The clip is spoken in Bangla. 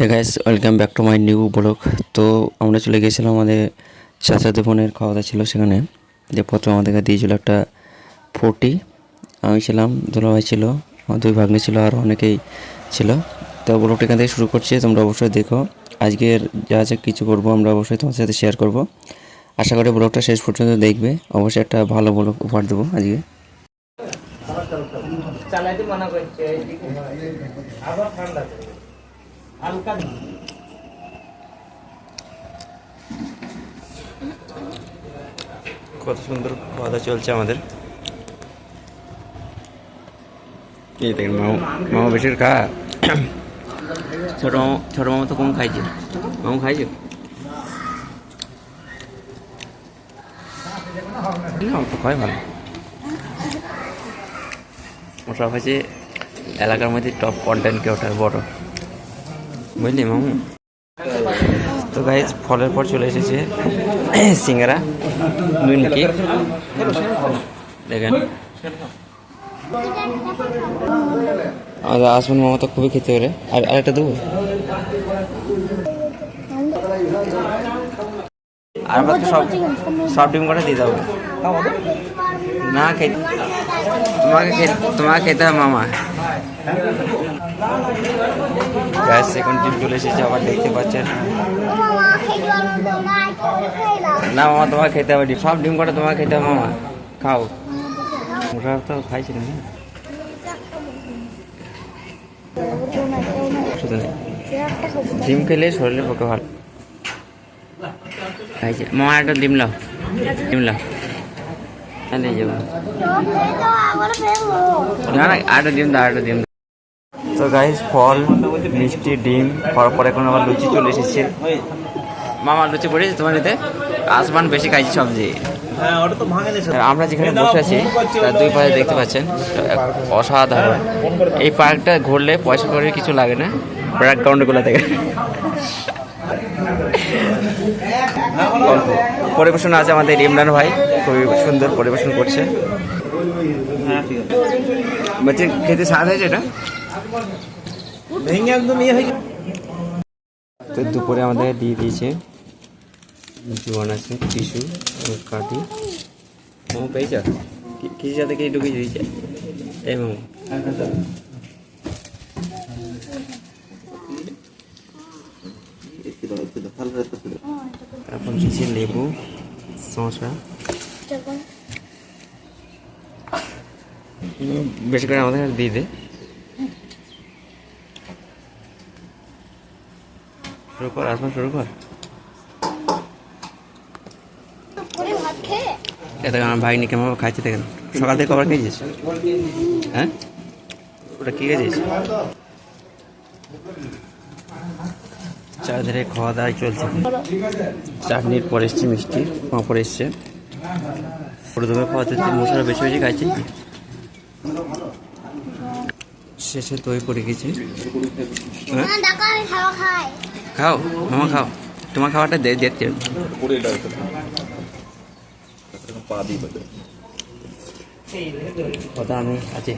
Hey guys welcome back to my new blog তো আমরা চলে গিয়েছিলাম আমাদের চাচাদের বোনের খাওয়া দাওয়া ছিল সেখানে। যে প্রথম আমাদেরকে দিয়েছিল একটা ফোর্টি আমি ছিলাম দুলাভাই ছিল, আমার দুই ভাগ্নি ছিল আর অনেকেই ছিল। তো ব্লগটা এখান থেকে শুরু করছি, তোমরা অবশ্যই দেখো। আজকের যা যা কিছু করব আমরা অবশ্যই তোমার সাথে শেয়ার করব। আশা করি ব্লগটা শেষ পর্যন্ত দেখবে। অবশ্যই একটা ভালো ব্লগ উপহার দেবো আজকে। চালাইতে মানা করছে আবার ঠান্ডা হালকা কত সুন্দর দাওয়া চলছে আমাদের। এই দেখেন মামা মামা বেশির খা। ছোট মামা ছোট মামা তো কম খাইছে। মামা খাইছে? খাই ভালো। ওটা হচ্ছে এলাকার মধ্যে টপ কন্টেন্ট কে ওঠার বড়। বুঝলি, মামু? তো গাইজ ফলের পর চলে এসেছে সিঙ্গারা নুনকি দেখেন। আমাদের আসমান মামা তো খুবই খেতে পারে আর আরেকটা দেবো? আর বাকি সব সব ডিম করে দিয়ে দেবো না খেতে তোমাকে তোমাকে খেতে হবে মামা। গ্যাস এখন ডিম চলে এসেছে আবার দেখতে পাচ্ছেন। না মামা তোমাকে খেতে হবে সব ডিম করে তোমাকে খেতে হবে মামা। খাও। ওরা তো খাইছিল না। শুধু নেই। ডিম খেলে শরীরের পক্ষে ভালো। খাইছে। মামা একটা ডিম লাও ডিম লাও হ্যাঁ যাব না না আরেকটা ডিম দাও আরেকটা ডিম। তো গাইস ফল মিষ্টি ডিম খাওয়ার পর এখন আবার লুচি চলে এসেছে। মামা লুচি পড়েছে তোমার এতে আসমান বেশি খাইছি সবজি। হ্যাঁ ওটা তো ভাঙে নিছে আর আমরা যেখানে বসে আছি তার দুই পাশে দেখতে পাচ্ছেন অসাধারণ। এই পার্কটা ঘুরলে পয়সা করে কিছু লাগে না ব্যাকগ্রাউন্ডগুলো থেকে। পরিবেশন আছে আমাদের ইমরান ভাই খুবই সুন্দর পরিবেশন করছে। হ্যাঁ বলছে খেতে স্বাদ হয়েছে এটা? ভেঙে একদম ইয়ে হয়ে গেছে। তো দুপুরে আমাদের দিয়ে দিয়েছে জোয়ান আছে টিসু কাটি। মোমো পেয়েছ? কিছু সাথে কি ঢুকিয়ে দিয়েছে? এই মোমো। তারপর দিয়েছে লেবু শসা। বেশি করে আমাদের দিয়ে দে। শুরু কর আসমান শুরু কর। এ দেখেন আমার ভাগ্নি কেমন খাইছে দেখেন। সকাল থেকে কবার খেয়েছিস? হ্যাঁ? ওটা কি খেয়েছিস? চারধারে খাওয়া দাওয়াই চলছে চাটনির পরে এসছে মিষ্টি পাঁপড় এসছে। প্রথমে খাওয়া হচ্ছে মশলা বেশি বেশি খাইছি। শেষে দই পড়ে গেছি। হ্যাঁ? খাও মামা খাও। তোমার খাওয়াটা দে দেখতে কথা আমি আছি।